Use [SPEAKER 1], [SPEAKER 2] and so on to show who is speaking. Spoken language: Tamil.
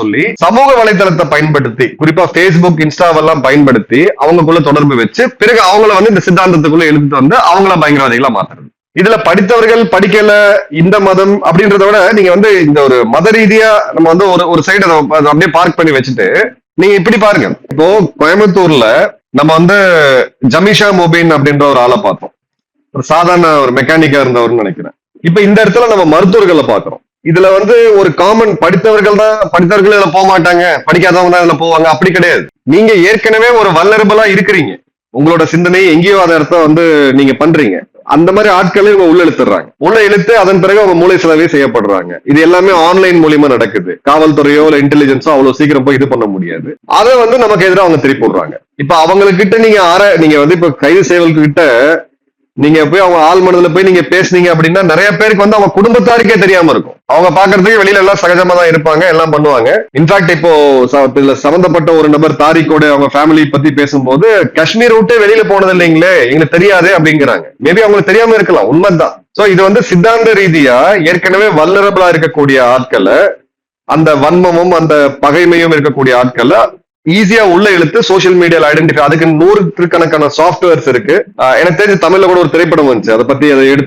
[SPEAKER 1] சொல்லி சமூக வலைதளத்தை பயன்படுத்தி குறிப்பா பேஸ்புக் இன்ஸ்டாவெல்லாம் பயன்படுத்தி அவங்களுக்குள்ள தொடர்பு வச்சு பிறகு அவங்கள வந்து இந்த சித்தாந்தத்துக்குள்ள எழுதிட்டு வந்து அவங்கள பயங்கரவாதிகளா மாத்துறது. இதுல படித்தவர்கள் படிக்கல இந்த மதம் அப்படின்றத விட நீங்க வந்து இந்த ஒரு மத ரீதியா நம்ம வந்து ஒரு ஒரு சைடு அப்படியே பார்க் பண்ணி வச்சுட்டு நீங்க இப்படி பாருங்க. இப்போ கோயம்புத்தூர்ல நம்ம வந்து ஜமிஷா மொபைன் அப்படின்ற ஒரு ஆளை பார்த்தோம். ஒரு சாதாரண ஒரு மெக்கானிக்கா இருந்தவர்னு நினைக்கிறேன். இப்ப இந்த இடத்துல நம்ம மருத்துவர்களை பாக்குறோம் இதுல வந்து ஒரு காமன் படித்தவர்கள் தான் படித்தவர்கள் இதுல போக மாட்டாங்க படிக்காதவங்க தான் இதுல போவாங்க அப்படி கிடையாது. நீங்க ஏற்கனவே ஒரு வல்லரபலா இருக்கிறீங்க. உங்களோட சிந்தனை எங்கேயோ அதை இடத்த வந்து நீங்க பண்றீங்க. அந்த மாதிரி ஆட்களை இவங்க உள்ள இழுத்துறாங்க உள்ள இழுத்து அதன் பிறகு அவங்க மூளை செலவே செய்யப்படுறாங்க. இது எல்லாமே ஆன்லைன் மூலியமா நடக்குது. காவல்துறையோ இல்ல இன்டெலிஜென்ஸோ அவ்வளவு சீக்கிரம் போய் இது பண்ண முடியாது. அதை வந்து நமக்கு எதிராக அவங்க திருப்பி விடுறாங்க இப்ப அவங்ககிட்ட நீங்க ஆற நீங்க வந்து இப்ப கைது செய்வல்கிட்ட நீங்க போய் அவங்க ஆள் மனதுல போய் நீங்க பேசுனீங்க அப்படின்னா நிறைய பேருக்கு வந்து அவங்க குடும்பத்தாருக்கே தெரியாம இருக்கும். அவங்க பாக்குறதுக்கு வெளியில எல்லாம் சகஜமா தான் இருப்பாங்க எல்லாம் பண்ணுவாங்க. இன்ஃபேக்ட் இப்போ ச- இதுல சம்பந்தப்பட்ட ஒரு நபர் தாரிக்கோட அவங்க ஃபேமிலி பத்தி பேசும்போது காஷ்மீர் விட்டு வெளியில போனது இல்லைங்களே எங்களுக்கு தெரியாது அப்படிங்கிறாங்க. மேபி அவங்களுக்கு தெரியாம இருக்கலாம் உண்மைதான். சோ இது வந்து சித்தாந்த ரீதியா ஏற்கனவே வல்லரபிளா இருக்கக்கூடிய ஆட்களை அந்த வன்மமும் அந்த பகைமையும் இருக்கக்கூடிய ஆட்களை ஈஸியா உள்ள இழுத்து சோசியல் மீடியால ஐடென்டிஃபை அதுக்கு நூற்றுக்கணக்கான சாஃப்ட்வேர்ஸ் இருக்கு. எனக்கு தெரிஞ்சு தமிழ்ல கூட ஒரு திரைப்படம் வந்துச்சு. அதை பத்தி அதை எடுத்து